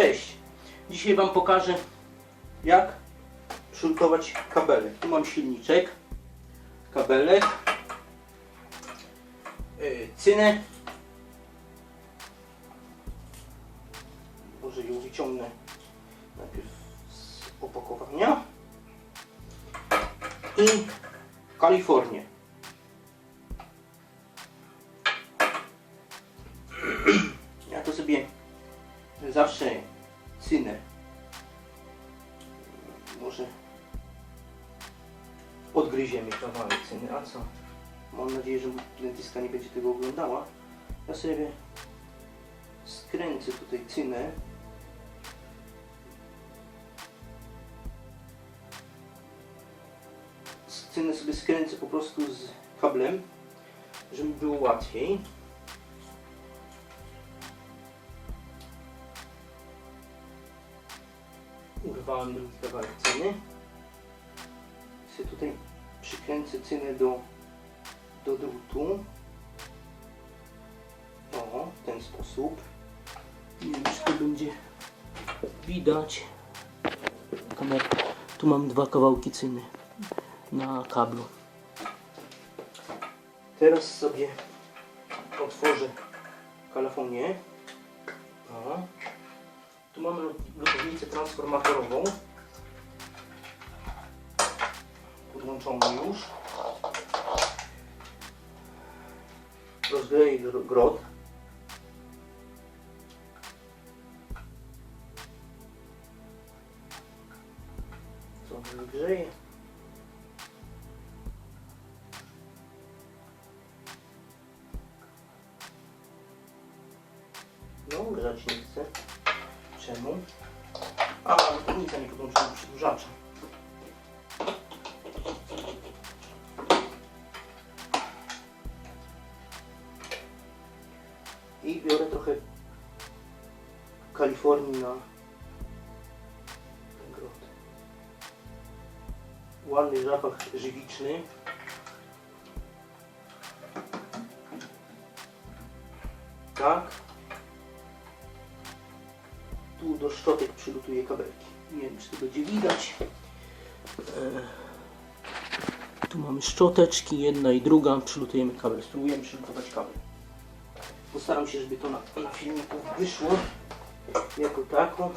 Cześć! Dzisiaj Wam pokażę jak szurkować kabelek. Tu mam silniczek, kabelek, yy, cynę. Może ją wyciągnę najpierw z opakowania. I Kalifornię. Ja to sobie zawsze cynę. Może odgryziemy kawałek cyny, a co? Mam nadzieję, że dentyska nie będzie tego oglądała. Ja sobie skręcę tutaj cynę. Cynę sobie skręcę po prostu z kablem, żeby było łatwiej. Urwałem drugi kawałek cyny. Sobie tutaj przykręcę cynę do, do drutu. O, w ten sposób. Nie wiem, czy to będzie widać. Tu mam dwa kawałki cyny na kablu. Teraz sobie otworzę kalafonię. O. Tu mamy lutownicę transformatorową. Podłączoną już. Rozgrzeję gr- grot. Co on grzeje? No, grzać nie chce. Czemu? A, lutownica nie podłączona do przedłużacza. I biorę trochę Kalifornii na ten grot. Ładny zapach żywiczny. Tak. Tu do szczotek przygotuję kabelki. Nie wiem, czy to będzie widać. E, Tu mamy szczoteczki, jedna i druga. Przylutujemy kabel. Spróbujemy przylutować kabel. Postaram się, żeby to na, na filmiku wyszło jako tako.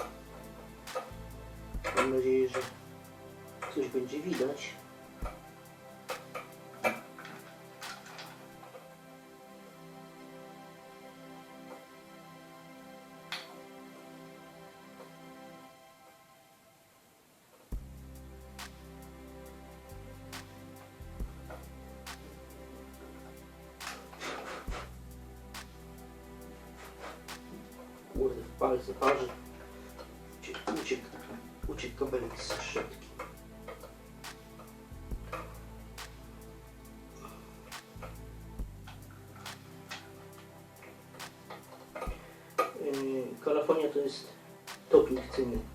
Mam nadzieję, że coś będzie widać. Palce parzy. Uciekł, uciekł, kabelek z szczotki. Yy, Kalafonia to jest topik cyny.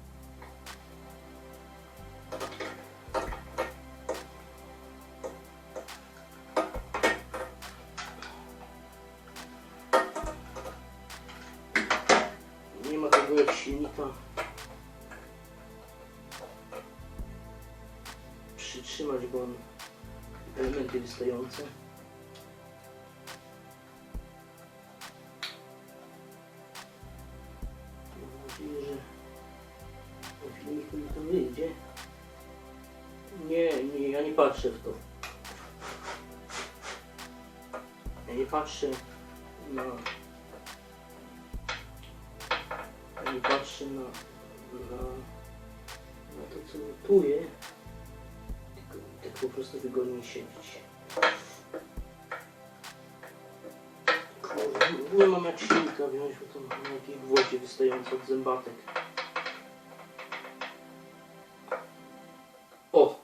Jak silnika. Przytrzymać, on elementy wystające. Mam nadzieję, że na filmiku mi wyjdzie. Nie, nie, ja nie patrzę w to. Ja nie patrzę na ja nie patrzę na, na, na to, co notuję, tylko tak po prostu wygodniej siedzieć. Kurde, nie mam jak silnika wziąć, bo to mam jakieś gwoździe wystające od zębatek. O!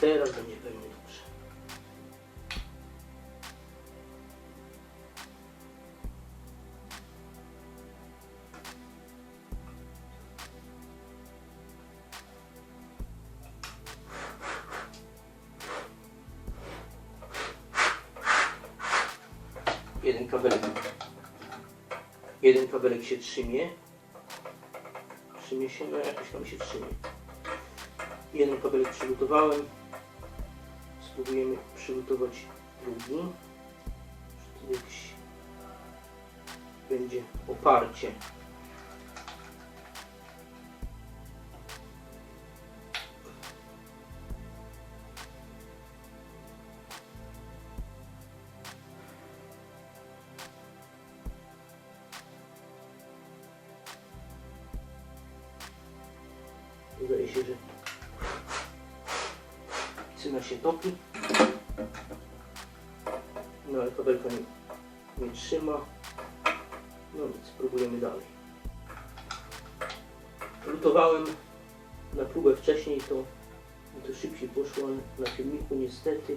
Teraz będzie pewnie jeden kabelek jeden kabelek się trzymie Trzymie się, no jakoś tam się trzymie. Jeden kabelek przygotowałem. Spróbujemy przygotować drugi. Czy tu jakieś będzie oparcie. Wydaje się, że cyna się topi. No ale kabelka nie, nie trzyma. No nic, spróbujemy dalej. Lutowałem na próbę wcześniej, to, to szybciej poszło, na filmiku niestety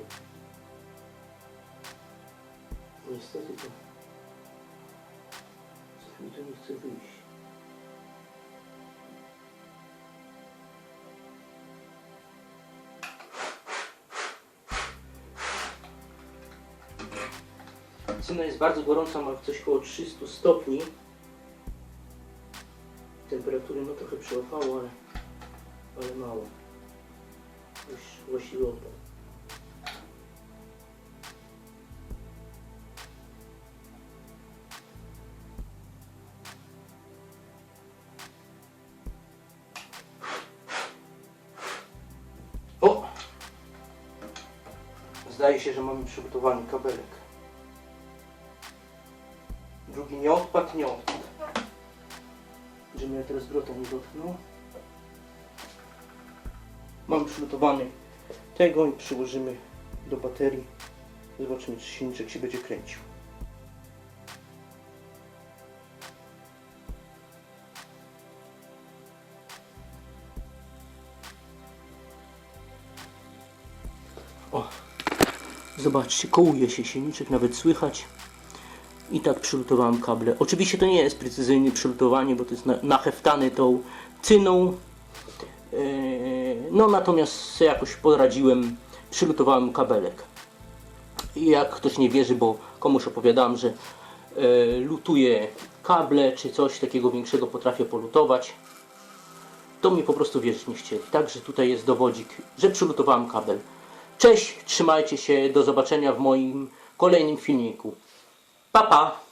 niestety to coś mi to nie chce wyjść. Cyna jest bardzo gorąca, ma coś około 300 stopni. Temperatury no trochę przełapało, ale, ale mało. Już właściwie oddał. O! Zdaje się, że mamy przygotowany kabelek. Odpadł. Żebym ja teraz drota nie dotknął. Mam przygotowany tego i przyłożymy do baterii. Zobaczymy, czy silniczek się będzie kręcił. O, zobaczcie, kołuje się silniczek, nawet słychać. I tak przylutowałem kable. Oczywiście to nie jest precyzyjne przylutowanie, bo to jest na- naheftane tą cyną. Yy, No natomiast jakoś poradziłem, przylutowałem kabelek. Jak ktoś nie wierzy, bo komuś opowiadałem, że e, lutuję kable czy coś takiego większego potrafię polutować, to mi po prostu wierzyć nie chcieli. Także tutaj jest dowodzik, że przylutowałem kabel. Cześć, trzymajcie się, do zobaczenia w moim kolejnym filmiku. Pa, pa!